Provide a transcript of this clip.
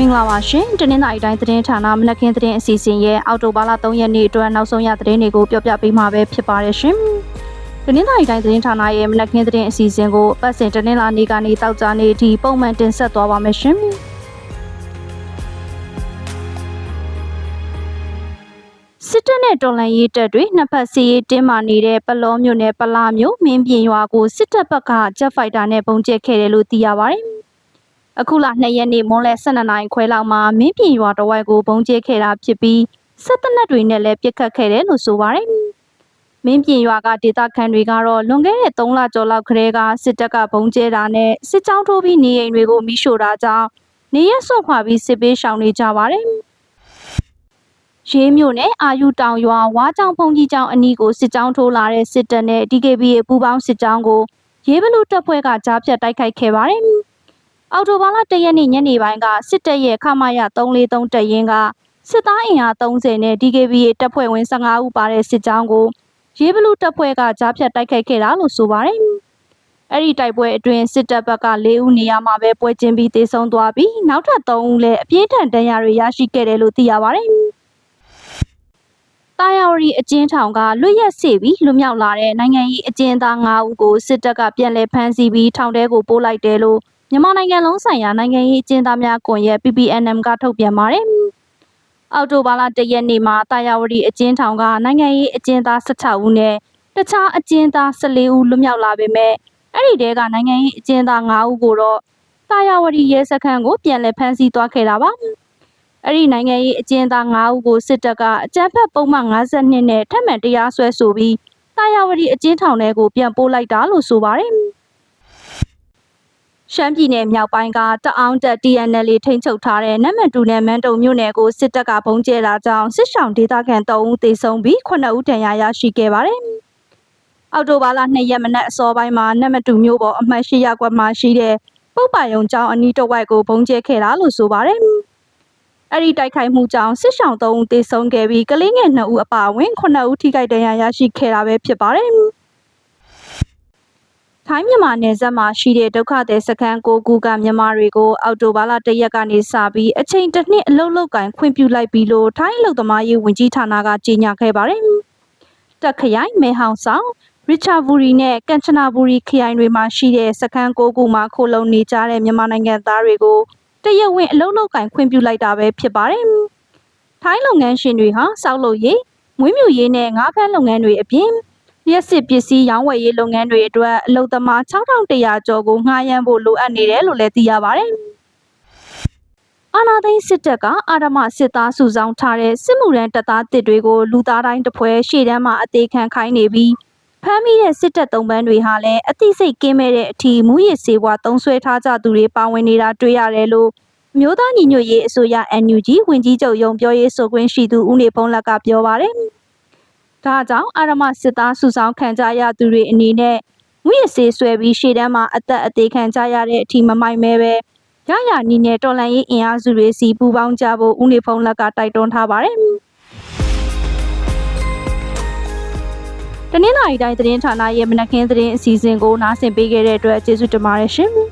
မင်္ဂလာပါရှင်တနင်္လာရီတိုင်းသတင်းဌာနမနက်ခင်းသတင်းအစီအစဉ်ရဲ့အော်တိုဘာလ3ရက်နေ့အတွက်နောက်ဆုံးရသတင်းတွေကိုပြောပြပေးမှာပဲဖြစ်ပါတယ်ရှင်တနင်္လာရီတိုင်းသတင်းဌာနရဲ့မနက်ခင်းသတင်းအစီအစဉ်ကိုပတ်စဉ်တနင်္လာနေ့ကနေတောက်ကြနေ့အထိပုံမှန်တင်ဆက်သွားပါမယ်ရှင်စစ်တပ်နဲ့တော်လှန်ရေးတပ်တွေနှစ်ဖက်စီရေးတင်းမာနေတဲ့ပလောမျိုးနဲ့ပလာမျိုးမင်းပြင်ရွာကိုစစ်တပ်ဘက်ကဂျက်ဖိုက်တာနဲ့ပုံကျဲခဲ့တယ်လို့သိရပါတယ် အခုလ2ရက်နေ့မွန်းလယ်12နာရီခွဲလောက်မှာမင်းပြင်ရွာတဝိုက်ကိုပုံကျဲခဲ့တာဖြစ်ပြီးစစ်တပ်နက်တွေနဲ့လည်းပစ်ခတ်ခဲ့တယ်လို့ဆိုပါတယ်။မင်းပြင်ရွာကဒေသခံတွေကတော့လွန်ခဲ့တဲ့3လကျော်လောက်ကလေးကစစ်တပ်ကပုံကျဲတာနဲ့စစ်ကြောင်းထိုးပြီးနေအိမ်တွေကိုမိရှို့တာကြောင့်နေရက်ဆော့ခွာပြီးစစ်ပေးရှောင်နေကြပါတယ်။ရေးမြို့နယ်အာယူတောင်ရွာဝါကြောင်ဖုန်ကြီးကျောင်းအနီးကိုစစ်ကြောင်းထိုးလာတဲ့စစ်တပ်နဲ့ DKB ရဲ့ပူးပေါင်းစစ်ကြောင်းကိုရေးဘလူတပ်ဖွဲ့ကကြားဖြတ်တိုက်ခိုက်ခဲ့ပါတယ်။ အော်တိုဘာလ၁ရက်နေ့ညနေပိုင်းကစစ်တပ်ရဲ့ခမာယ343တပ်ရင်းကစစ်သားအင်အား30နဲ့ DKB ရဲ့တပ်ဖွဲ့ဝင်15ဦးပါတဲ့စစ်ကြောင်းကိုရေးဘလူတပ်ဖွဲ့ကကြားဖြတ်တိုက်ခိုက်ခဲ့တာလို့ဆိုပါတယ်။အဲ့ဒီတိုက်ပွဲအတွင်းစစ်တပ်ဘက်က၄ဦးနေရာမှာပဲပွဲကျင်းပြီးတေဆုံးသွားပြီးနောက်ထပ်3ဦးလည်းအပြင်းထန်ဒဏ်ရာတွေရရှိခဲ့တယ်လို့သိရပါတယ်။တာယာဝရီအကျဉ်းထောင်ကလွတ်ရက်စေပြီးလွတ်မြောက်လာတဲ့နိုင်ငံရေးအကျဉ်းသား9ဦးကိုစစ်တပ်ကပြန်လည်ဖမ်းဆီးပြီးထောင်ထဲကိုပို့လိုက်တယ်လို့ မြန်မာနိုင်ငံလုံးဆိုင်ရာနိုင်ငံရေးအကျဉ်းသားများကွန်ရက် PPNM ကထုတ်ပြန်ပါတယ်။အောက်တိုဘာလ၁ရက်နေ့မှာတာယာဝတီအကျဉ်းထောင်ကနိုင်ငံရေးအကျဉ်းသား16ဦးနဲ့တခြားအကျဉ်းသား14ဦးလွတ်မြောက်လာပေမဲ့အဲ့ဒီတဲကနိုင်ငံရေးအကျဉ်းသား9ဦးကိုတော့တာယာဝတီရဲစခန်းကိုပြန်လည်ဖမ်းဆီးသွားခဲ့တာပါ။အဲ့ဒီနိုင်ငံရေးအကျဉ်းသား9ဦးကိုစစ်တပ်ကအကြမ်းဖက်ပုံမှန်52နဲ့ထပ်မံတရားစွဲဆိုပြီးတာယာဝတီအကျဉ်းထောင်ထဲကိုပြန်ပို့လိုက်တာလို့ဆိုပါတယ်။ ရှမ်းပြည်နယ်မြောက်ပိုင်းကတအောင်းတက် TNL ထိန်းချုပ်ထားတဲ့နမတူနယ်မန်းတုံမြို့နယ်ကိုစစ်တပ်ကပုံကျဲတာကြောင့်စစ်ဆောင်ဒေသခံ3ဦးသေဆုံးပြီး9ဦးဒဏ်ရာရရှိခဲ့ပါတယ်။အောက်တိုဘာလ2ရက်မနက်အစောပိုင်းမှာနမတူမြို့ပေါ်အမှတ်၈ရပ်ကွက်မှာရှိတဲ့ပုပ်ပါယုံကျောင်းအနီးတစ်ဝိုက်ကိုပုံကျဲခဲ့တာလို့ဆိုပါတယ်။အဲ့ဒီတိုက်ခိုက်မှုကြောင့်စစ်ဆောင်3ဦးသေဆုံးခဲ့ပြီးကလေးငယ်2ဦးအပါအဝင်9ဦးထိခိုက်ဒဏ်ရာရရှိခဲ့တာပဲဖြစ်ပါတယ်။ ထိုင်းမြန်မာနယ်စပ်မှာရှိတဲ့ဒုက္ခသည်စခန်းကိုကူကမြန်မာတွေကိုအောက်တိုဘာလ၁ရက်ကနေစပြီးအချိန်တစ်နှစ်အလုပ်လုပ်ကင်ခွင့်ပြုလိုက်ပြီးလို့ထိုင်းအလုပ်သမားရေးဝန်ကြီးဌာနကကြေညာခဲ့ပါတယ်။တက်ခရိုင်မဲဟောင်ဆောင်ရစ်ချာဘူရီနဲ့ကန်ချနာဘူရီခရိုင်တွေမှာရှိတဲ့စခန်းကိုကူမှာခိုလုံနေကြတဲ့မြန်မာနိုင်ငံသားတွေကိုတရက်ဝင်အလုပ်လုပ်ကင်ခွင့်ပြုလိုက်တာပဲဖြစ်ပါတယ်။ထိုင်းလုပ်ငန်းရှင်တွေဟာစောက်လုပ်ရေးမွေးမြူရေးနဲ့ငါးဖမ်းလုပ်ငန်းတွေအပြင် လျှက်စစ်ပစ္စည်းရောင်းဝယ်ရေးလုပ်ငန်းတွေအတွက်အလုပ်သမား6100ကျော်ကိုငှားရမ်းဖို့လိုအပ်နေတယ်လို့လည်းသိရပါတယ်။အာနာသိန်းစစ်တပ်ကအာရမစစ်သားစုဆောင်ထားတဲ့စစ်မှုရန်တပ်သားတစ်တွေကိုလူသားတိုင်းတစ်ဖွဲရှေ့တန်းမှာအသေးခံခိုင်းနေပြီးဖမ်းမိတဲ့စစ်တပ်သုံးပန်းတွေဟာလည်းအသိစိတ်ကင်းမဲ့တဲ့အထီမူရစ်စေဝါသုံးဆွဲထားကြသူတွေပါဝင်နေတာတွေ့ရတယ်လို့မျိုးသားညီညွတ်ရေးအစိုးရ NUG ဝင်ကြီးချုပ်ရုံပြောရေးဆိုခွင့်ရှိသူဦးနေဖုံးလက်ကပြောပါတယ်။ ဒါကြောင့်အာရမစစ်သားစုဆောင်ခံကြရသူတွေအနေနဲ့ငွေစေးဆွဲပြီးရှေ့တန်းမှာအသက်အသေးခံကြရတဲ့အထိမမိုက်မဲပဲရရနီနဲ့တော်လန်ရေးအင်အားစုတွေစီပူးပေါင်းကြဖို့ဦးနေဖုံးလက်ကတိုက်တွန်းထားပါတယ်။တနင်္လာရီတိုင်းသတင်းဌာနရဲ့မနက်ခင်းသတင်းအစီအစဉ်ကိုနားဆင်ပေးခဲ့တဲ့အတွက်ကျေးဇူးတင်ပါတယ်ရှင်။